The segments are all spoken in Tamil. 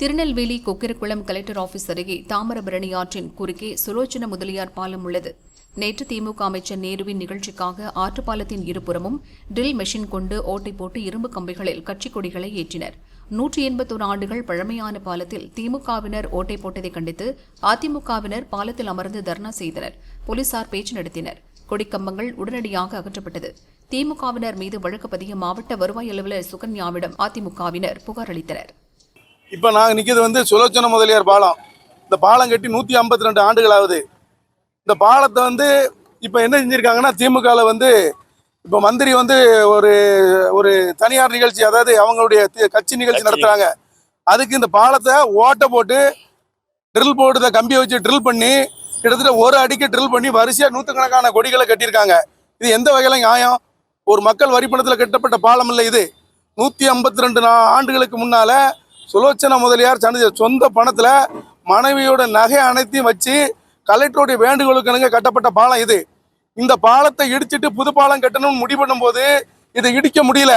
திருநெல்வேலி கொக்கிரகுளம் கலெக்டர் ஆபீஸ் அருகே தாமிரபரணி ஆற்றின் குறுக்கே சுலோச்சன முதலியார் பாலம் உள்ளது. நேற்று திமுக அமைச்சர் நேருவின் நிகழ்ச்சிக்காக ஆற்றுப்பாலத்தின் இருபுறமும் ட்ரில் மெஷின் கொண்டு ஓட்டை போட்டு இரும்பு கம்பிகளில் கட்சிக் கொடிகளை ஏற்றினர். நூற்றி எண்பத்தோரு ஆண்டுகள் பழமையான பாலத்தில் திமுகவினர் ஓட்டை போட்டதை கண்டித்து அதிமுகவினர் பாலத்தில் அமர்ந்து தர்ணா செய்தனர். போலீசார் பேச்சு நடத்தினர். கொடிக்கம்பங்கள் உடனடியாக அகற்றப்பட்டது. திமுகவினர் மீது வழக்கு பதிய மாவட்ட வருவாய் அலுவலர் சுகன்யாவிடம் அதிமுகவினர் புகார் அளித்தனர். இப்போ நாங்கள் நிற்கிறது வந்து சுலோச்சன முதலியார் பாலம். இந்த பாலம் கட்டி நூற்றி ஐம்பத்தி ரெண்டு ஆண்டுகள் ஆகுது இந்த பாலத்தை வந்து இப்போ என்ன செஞ்சுருக்காங்கன்னா திமுகவில் வந்து இப்போ மந்திரி வந்து ஒரு ஒரு தனியார் நிகழ்ச்சி அதாவது அவங்களுடைய கட்சி நிகழ்ச்சி நடத்துகிறாங்க அதுக்கு இந்த பாலத்தை ஓட்டை போட்டு ட்ரில் போட்டு கம்பியை வச்சு ட்ரில் பண்ணி கிட்டத்தட்ட ஒரு அடிக்கு ட்ரில் பண்ணி வரிசையாக நூற்றுக்கணக்கான கொடிகளை கட்டியிருக்காங்க. இது எந்த வகையில் நியாயம்? ஒரு மக்கள் வரிப்பணத்தில் கட்டப்பட்ட பாலம் இல்லை இது. நூற்றி ஐம்பத்தி ரெண்டு ஆண்டுகளுக்கு முன்னால் சுலோச்சனா முதலியார் தனது சொந்த பணத்தில் மனைவியோட நகை அனைத்தையும் வச்சு கலெக்டருடைய வேண்டுகோளுக்கணுங்க கட்டப்பட்ட பாலம் இது. இந்த பாலத்தை இடிச்சிட்டு புது பாலம் கட்டணும்னு முடிவு பண்ணும்போது இதை இடிக்க முடியல.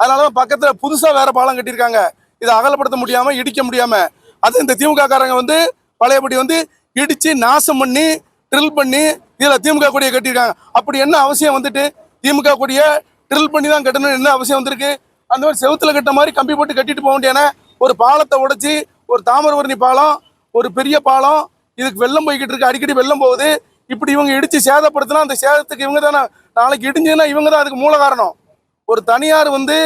அதனால தான் பக்கத்தில் புதுசாக வேற பாலம் கட்டியிருக்காங்க. இதை அகலப்படுத்த முடியாமல் இடிக்க முடியாமல் அது இந்த திமுக காரங்க வந்து பழையபடி வந்து இடித்து நாசம் பண்ணி ட்ரில் பண்ணி இதில் திமுக கொடியை கட்டியிருக்காங்க. அப்படி என்ன அவசியம் வந்துட்டு? திமுக கொடியை ட்ரில் பண்ணி தான் கட்டணும்னு என்ன அவசியம் வந்திருக்கு? அந்த மாதிரி செவுத்துல கட்ட மாதிரி கம்பி போட்டு கட்டிட்டு போக வேண்டியான ஒரு பாலத்தை உடைச்சி ஒரு தாமிரபரணி பாலம் ஒரு பெரிய பாலம் இதுக்கு வெள்ளம் போய்கிட்டு இருக்கு. அடிக்கடி வெள்ளம் போகுது. இப்படி இவங்க இடித்து சேதப்படுத்தினா அந்த சேதத்துக்கு இவங்க தானே நாளைக்கு இடிஞ்சுன்னா இவங்க தான் அதுக்கு மூல காரணம். ஒரு தனியார் வந்து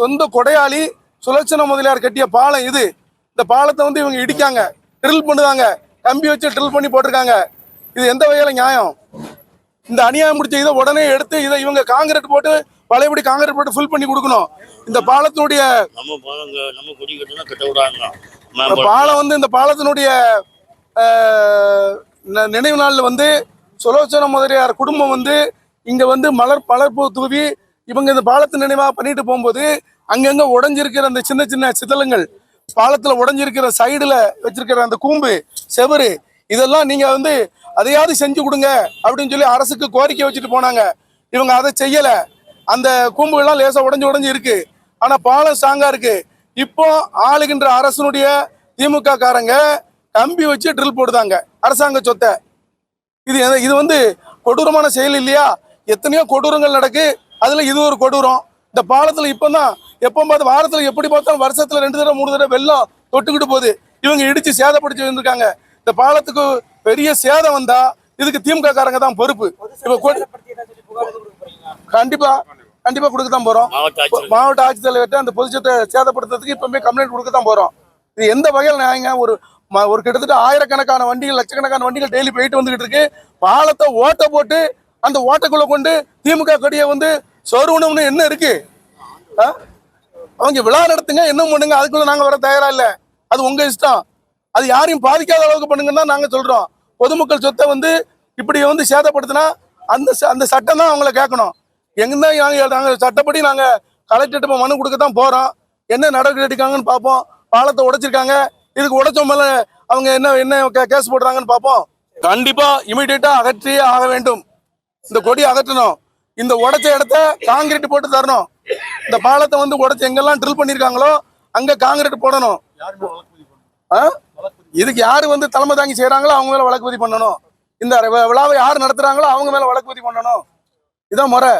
சொந்த கொடையாளி சுலட்சண முதலியார் கட்டிய பாலம் இது. இந்த பாலத்தை வந்து இவங்க இடிக்காங்க. ட்ரில் பண்ணுதாங்க. கம்பி வச்சு ட்ரில் பண்ணி போட்டிருக்காங்க. இது எந்த வகையில நியாயம்? இந்த அநியாயம் முடிச்ச இதை உடனே எடுத்து இதை இவங்க காங்கிரீட் போட்டு பழையபடி காங்கிரீட் போட்டு ஃபில் பண்ணி கொடுக்கணும். இந்த பாலத்தினுடைய பாலம் வந்து இந்த பாலத்தினுடைய நினைவு நாளில் வந்து சுலோச்சன முதலியார் குடும்பம் வந்து இங்க வந்து மலர் மலர்பூ தூவி இவங்க இந்த பாலத்து நினைவா பண்ணிட்டு போகும்போது அங்கங்க உடைஞ்சிருக்கிற அந்த சின்ன சின்ன சிதலங்கள் பாலத்துல உடைஞ்சிருக்கிற சைடுல வச்சிருக்கிற அந்த கூம்பு செவரு இதெல்லாம் நீங்க வந்து அதையாவது செஞ்சு கொடுங்க அப்படின்னு சொல்லி அரசுக்கு கோரிக்கை வச்சுட்டு போனாங்க. இவங்க அதை செய்யல. அந்த கூம்புகள்லாம் லேசா உடைஞ்சு உடைஞ்சு இருக்கு. ஆனா பாலம் ஸ்ட்ராங்கா இருக்கு. இப்போ ஆளுகின்ற அரசனுடைய திமுக காரங்க கம்பி வச்சு ட்ரில் போடுதாங்க. அரசாங்க சொத்தை. இது இது வந்து கொடூரமான செயல் இல்லையா? எத்தனையோ கொடூரங்கள் நடக்கு. அதுல இது ஒரு கொடூரம். இந்த பாலத்துல இப்பதான் எப்போ பார்த்து வாரத்துல எப்படி பார்த்தாலும் வருஷத்துல ரெண்டு தடவை மூணு தடவை வெள்ளம் தொட்டுக்கிட்டு போகுது. இவங்க இடிச்சு சேதப்படுத்தி வந்திருக்காங்க. இந்த பாலத்துக்கு பெரிய சேதம் வந்தா இதுக்கு திமுக காரங்க தான் பொறுப்பு. இப்ப கொடி- கண்டிப்பா கண்டிப்பா கொடுக்க தான் போறோம் மாவட்ட ஆட்சித்தலைவர்கிட்ட அந்த பொதுச்சத்தை சேதப்படுத்துறதுக்கு இப்பவுமே கம்ப்ளைண்ட் கொடுக்க தான் போறோம். இது எந்த வகையில் நியாயங்க? ஒரு ஒரு கிட்டத்தட்ட ஆயிரக்கணக்கான வண்டிகள் லட்சக்கணக்கான வண்டிகள் டெய்லி போயிட்டு வந்துகிட்டு இருக்கு. பாலத்தை ஓட்டை போட்டு அந்த ஓட்டைக்குள்ள கொண்டு திமுக கொடியை வந்து சொருவணும்னு என்ன இருக்கு? அவங்க விழா நடத்துங்க என்ன பண்ணுங்க அதுக்குள்ள நாங்க வர தயாரா இல்ல. அது உங்க இஷ்டம். அது யாரையும் பாதிக்காத அளவுக்கு பண்ணுங்கன்னு தான் நாங்க சொல்றோம். பொதுமக்கள் சொத்தை வந்து இப்படி வந்து சேதப்படுத்தினா அந்த அந்த சட்டம் தான் அவங்கள கேட்கணும். எங்கே நாங்கள் நாங்கள் சட்டப்படி நாங்கள் கலெக்டர்கிட்ட மனு கொடுக்க தான் போகிறோம் என்ன நடவடிக்கை எடுக்காங்கன்னு பார்ப்போம். பாலத்தை உடைச்சிருக்காங்க. இதுக்கு உடைச்ச மேலே அவங்க என்ன என்ன கே- கேஸ் போடுறாங்கன்னு பார்ப்போம். கண்டிப்பாக இமீடியட்டாக அகற்றியே ஆக வேண்டும். இந்த கொடி அகற்றணும். இந்த உடைச்ச இடத்த காங்கிரீட் போட்டு தரணும். இந்த பாலத்தை வந்து உடைச்சு எங்கெல்லாம் ட்ரில் பண்ணியிருக்காங்களோ அங்கே காங்கிரீட் போடணும். ஆ? இதுக்கு யாரு வந்து தலைமை தாங்கி செய்கிறாங்களோ அவங்க மேல வழக்கு பதிவு பண்ணணும். இந்த விழாவை யார் நடத்துறாங்களோ அவங்க மேல வழக்கு பதிவு பண்ணணும். இதான் முறை.